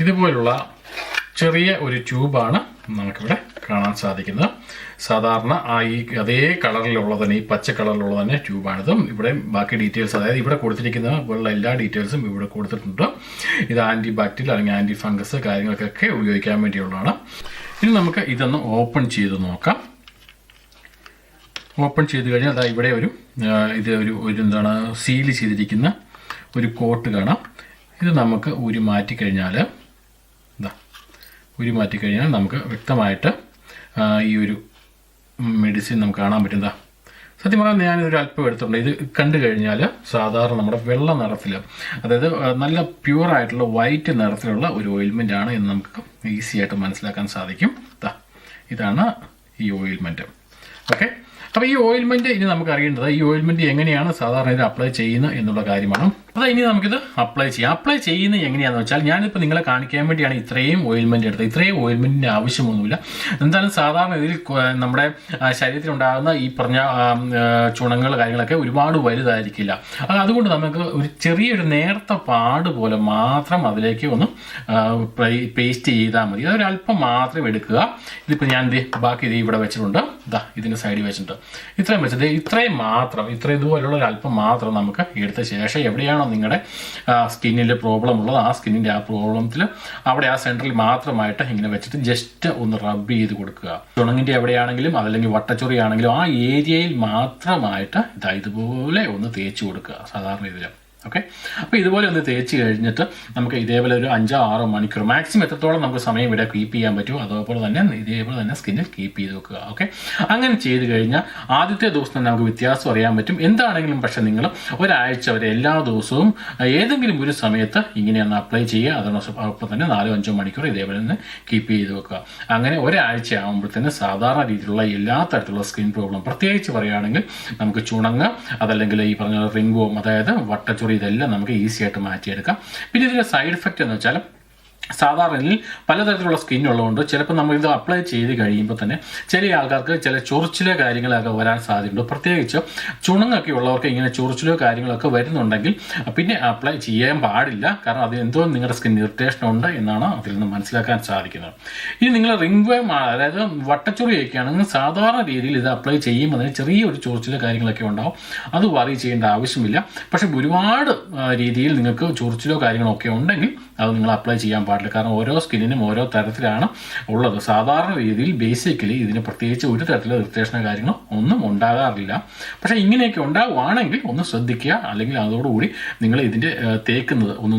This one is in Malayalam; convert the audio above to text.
ഇതുപോലുള്ള ചെറിയ ഒരു ട്യൂബാണ് നമുക്കിവിടെ കാണാൻ സാധിക്കുന്നത്. സാധാരണ ആ ഈ അതേ കളറിലുള്ള തന്നെ ഈ പച്ച കളറിലുള്ള തന്നെ ട്യൂബാണിത്. ഇവിടെ ബാക്കി ഡീറ്റെയിൽസ് അതായത് ഇവിടെ കൊടുത്തിരിക്കുന്ന പോലുള്ള എല്ലാ ഡീറ്റെയിൽസും ഇവിടെ കൊടുത്തിട്ടുണ്ട്. ഇത് ആന്റി ബാക്ടീരിയൽ അല്ലെങ്കിൽ ആന്റി ഫംഗസ് കാര്യങ്ങൾക്കൊക്കെ ഉപയോഗിക്കാൻ വേണ്ടിയുള്ളതാണ്. ഇനി നമുക്ക് ഇതൊന്ന് ഓപ്പൺ ചെയ്ത് നോക്കാം. ഓപ്പൺ ചെയ്ത് കഴിഞ്ഞാൽ അതാ ഇവിടെ ഒരു ഇത് ഒരു ഒരു എന്താണ് സീൽ ചെയ്തിരിക്കുന്ന ഒരു കോട്ട് കാണാം. ഇത് നമുക്ക് ഊരി മാറ്റി കഴിഞ്ഞാൽ ഊരി മാറ്റിക്കഴിഞ്ഞാൽ നമുക്ക് വ്യക്തമായിട്ട് ഈ ഒരു മെഡിസിൻ നമുക്ക് കാണാൻ പറ്റുന്നതാ സത്യം പറഞ്ഞാൽ ഞാനൊരു അല്പം എടുത്തിട്ടുണ്ട്. ഇത് കണ്ടു കഴിഞ്ഞാൽ സാധാരണ നമ്മുടെ വെള്ള നിറത്തിൽ അതായത് നല്ല പ്യൂർ ആയിട്ടുള്ള വൈറ്റ് നിറത്തിലുള്ള ഒരു ഓയിൽമെന്റ് ആണ് എന്ന് നമുക്ക് ഈസി ആയിട്ട് മനസ്സിലാക്കാൻ സാധിക്കും. ഇതാണ് ഈ ഓയിൽമെന്റ് ഓക്കെ അപ്പോൾ ഈ ഓയിൽമെന്റ് ഇനി നമുക്ക് അറിയേണ്ടത് ഈ ഓയിൽമെന്റ് എങ്ങനെയാണ് സാധാരണ ഇത് അപ്ലൈ ചെയ്യുന്നത് എന്നുള്ള കാര്യമാണ്. അപ്പോൾ ഇനി നമുക്കിത് അപ്ലൈ ചെയ്യാം. അപ്ലൈ ചെയ്യുന്നത് എങ്ങനെയാണെന്ന് വെച്ചാൽ ഞാനിപ്പോൾ നിങ്ങളെ കാണിക്കാൻ വേണ്ടിയാണ് ഇത്രയും ഓയിൽമെന്റ് എടുത്തത്. ഇത്രയും ഓയിൽമെന്റിന്റെ ആവശ്യമൊന്നുമില്ല. എന്തായാലും സാധാരണ ഇതിൽ നമ്മുടെ ശരീരത്തിലുണ്ടാകുന്ന ഈ പറഞ്ഞ ചുണങ്ങൾ കാര്യങ്ങളൊക്കെ ഒരുപാട് വലുതായിരിക്കില്ല. അത് അതുകൊണ്ട് നമുക്ക് ഒരു ചെറിയൊരു നേർത്ത പാട് പോലെ മാത്രം അതിലേക്ക് ഒന്ന് പേസ്റ്റ് ചെയ്താൽ മതി. അതൊരല്പം മാത്രം എടുക്കുക. ഇതിപ്പോൾ ഞാൻ ബാക്കി ഇത് ഇവിടെ വെച്ചിട്ടുണ്ട്. ഇതാ ഇതിന്റെ സൈഡിൽ വെച്ചിട്ടുണ്ട്. ഇത്രയും വെച്ചത് ഇത്രയും മാത്രം ഇത്രയും ഇതുപോലുള്ള ഒരു അല്പം മാത്രം നമുക്ക് എടുത്ത ശേഷം എവിടെയാണോ നിങ്ങളുടെ സ്കിന്നിൽ പ്രോബ്ലം ഉള്ളത് ആ സ്കിന്നിന്റെ ആ പ്രോബ്ലത്തിൽ അവിടെ ആ സെന്ററിൽ മാത്രമായിട്ട് ഇങ്ങനെ വെച്ചിട്ട് ജസ്റ്റ് ഒന്ന് റബ്ബ് ചെയ്ത് കൊടുക്കുക. ചുണങ്ങിന്റെ എവിടെയാണെങ്കിലും അതല്ലെങ്കിൽ വട്ടച്ചൊറിയാണെങ്കിലും ആ ഏരിയയിൽ മാത്രമായിട്ട് ഇതാ ഇതുപോലെ ഒന്ന് തേച്ച് കൊടുക്കുക സാധാരണ ഇതിൽ ഓക്കെ അപ്പോൾ ഇതുപോലെ ഒന്ന് തേച്ച് കഴിഞ്ഞിട്ട് നമുക്ക് ഇതേപോലെ ഒരു അഞ്ചോ ആറോ മണിക്കൂർ മാക്സിമം എത്രത്തോളം നമുക്ക് സമയം ഇവിടെ കീപ്പ് ചെയ്യാൻ പറ്റും അതേപോലെ തന്നെ ഇതേപോലെ തന്നെ സ്കിന്നിൽ കീപ്പ് ചെയ്ത് വെക്കുക. ഓക്കെ അങ്ങനെ ചെയ്ത് കഴിഞ്ഞാൽ ആദ്യത്തെ ദിവസം തന്നെ നമുക്ക് വ്യത്യാസം അറിയാൻ പറ്റും. എന്താണെങ്കിലും പക്ഷേ നിങ്ങൾ ഒരാഴ്ച വരെ എല്ലാ ദിവസവും ഏതെങ്കിലും ഒരു സമയത്ത് ഇങ്ങനെയൊന്ന് അപ്ലൈ ചെയ്യുക. അതോടൊപ്പം തന്നെ നാലോ അഞ്ചോ മണിക്കൂർ ഇതേപോലെ തന്നെ കീപ്പ് ചെയ്ത് വെക്കുക. അങ്ങനെ ഒരാഴ്ച ആകുമ്പോഴത്തേന് സാധാരണ രീതിയിലുള്ള എല്ലാ തരത്തിലുള്ള സ്കിൻ പ്രോബ്ലം പ്രത്യേകിച്ച് പറയുകയാണെങ്കിൽ നമുക്ക് ചുണങ്ങ് അതല്ലെങ്കിൽ ഈ പറഞ്ഞ റിംഗോം അതായത് വട്ടച്ചൊറി ഇതെല്ലാം നമുക്ക് ഈസി ആയിട്ട് മാറ്റിയെടുക്കാം. പിന്നെ ഇതിന്റെ സൈഡ് എഫക്റ്റ് എന്ന് വെച്ചാൽ സാധാരണയിൽ പലതരത്തിലുള്ള സ്കിൻ ഉള്ളതുകൊണ്ട് ചിലപ്പോൾ നമ്മൾ ഇത് അപ്ലൈ ചെയ്ത് കഴിയുമ്പോൾ തന്നെ ചില ആൾക്കാർക്ക് ചില ചൊറിച്ചിലോ കാര്യങ്ങളൊക്കെ വരാൻ സാധ്യതയുണ്ട്. പ്രത്യേകിച്ച് ചുണങ്ങൊക്കെ ഉള്ളവർക്ക് ഇങ്ങനെ ചൊറിച്ചിലോ കാര്യങ്ങളൊക്കെ വരുന്നുണ്ടെങ്കിൽ പിന്നെ അപ്ലൈ ചെയ്യാൻ പാടില്ല. കാരണം അത് എന്തോ നിങ്ങളുടെ സ്കിൻ ഇറിറ്റേഷൻ ഉണ്ട് എന്നാണ് അതിൽ നിന്ന് മനസ്സിലാക്കാൻ സാധിക്കുന്നത്. ഇനി നിങ്ങൾ റിംഗ് വേം അതായത് വട്ടച്ചൊറിയൊക്കെ സാധാരണ രീതിയിൽ ഇത് അപ്ലൈ ചെയ്യുമ്പോൾ തന്നെ ചെറിയൊരു ചൊറിച്ചിലോ കാര്യങ്ങളൊക്കെ ഉണ്ടാവും. അത് വറി ചെയ്യേണ്ട ആവശ്യമില്ല. പക്ഷെ ഒരുപാട് രീതിയിൽ നിങ്ങൾക്ക് ചൊറിച്ചിലോ കാര്യങ്ങളോ ഒക്കെ ഉണ്ടെങ്കിൽ അത് നിങ്ങൾ അപ്ലൈ ചെയ്യാൻ പാടില്ല. കാരണം ഓരോ സ്കിന്നിനും ഓരോ തരത്തിലാണ് ഉള്ളത്. സാധാരണ രീതിയിൽ ബേസിക്കലി ഇതിന് പ്രത്യേകിച്ച് ഒരു തരത്തിലുള്ള നിർദ്ദേശന കാര്യങ്ങളോ ഒന്നും ഉണ്ടാകാറില്ല. പക്ഷേ ഇങ്ങനെയൊക്കെ ഉണ്ടാവുകയാണെങ്കിൽ ഒന്ന് ശ്രദ്ധിക്കുക. അല്ലെങ്കിൽ അതോടുകൂടി നിങ്ങൾ ഇതിന്റെ തേക്കുന്നത് ഒന്ന്